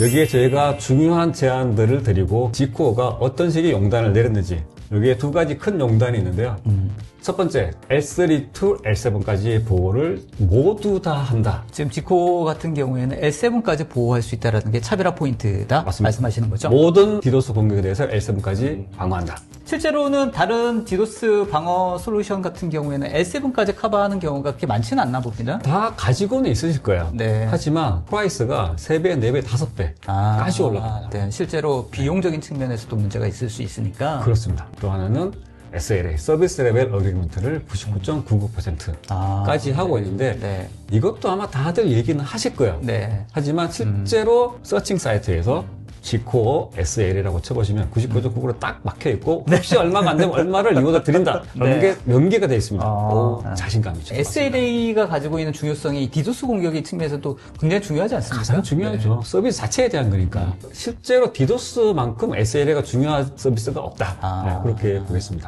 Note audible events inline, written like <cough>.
여기에 저희가 중요한 제안들을 드리고 지코어가 어떤 식의 용단을 내렸는지 여기에 두 가지 큰 용단이 있는데요. 첫 번째, L3 to L7까지의 보호를 모두 다 한다. 지금 지코 같은 경우에는 L7까지 보호할 수 있다는 게 차별화 포인트다 맞습니다. 말씀하시는 거죠? 모든 디도스 공격에 대해서 L7까지 방어한다. 실제로는 다른 디도스 방어 솔루션 같은 경우에는 L7까지 커버하는 경우가 그렇게 많지는 않나 봅니다. 다 가지고는 있으실 거예요. 네. 하지만 프라이스가 3배, 4배, 5배까지 올라갑니다. 네, 실제로 비용적인 측면에서도 문제가 있을 수 있으니까. 그렇습니다. 또 하나는 SLA, 서비스 레벨 어그리먼트를 99.99%까지 아, 하고 있는데 네. 이것도 아마 다들 얘기는 하실 거예요. 네. 하지만 실제로 서칭 사이트에서 G코어 SL이라고 쳐보시면 99.99%딱 막혀 있고 혹시 얼마가 안 되면 얼마를 리워드 드린다. <laughs> 네. 연계, 연계가 되어 있습니다. 아. 오, 자신감이죠. SLA가 가지고 있는 중요성이 디도스 공격의 측면에서도 굉장히 중요하지 않습니까? 가장 중요하죠. 서비스 자체에 대한 거니까. 실제로 디도스만큼 SLA가 중요한 서비스가 없다. 아. 네, 그렇게 보겠습니다.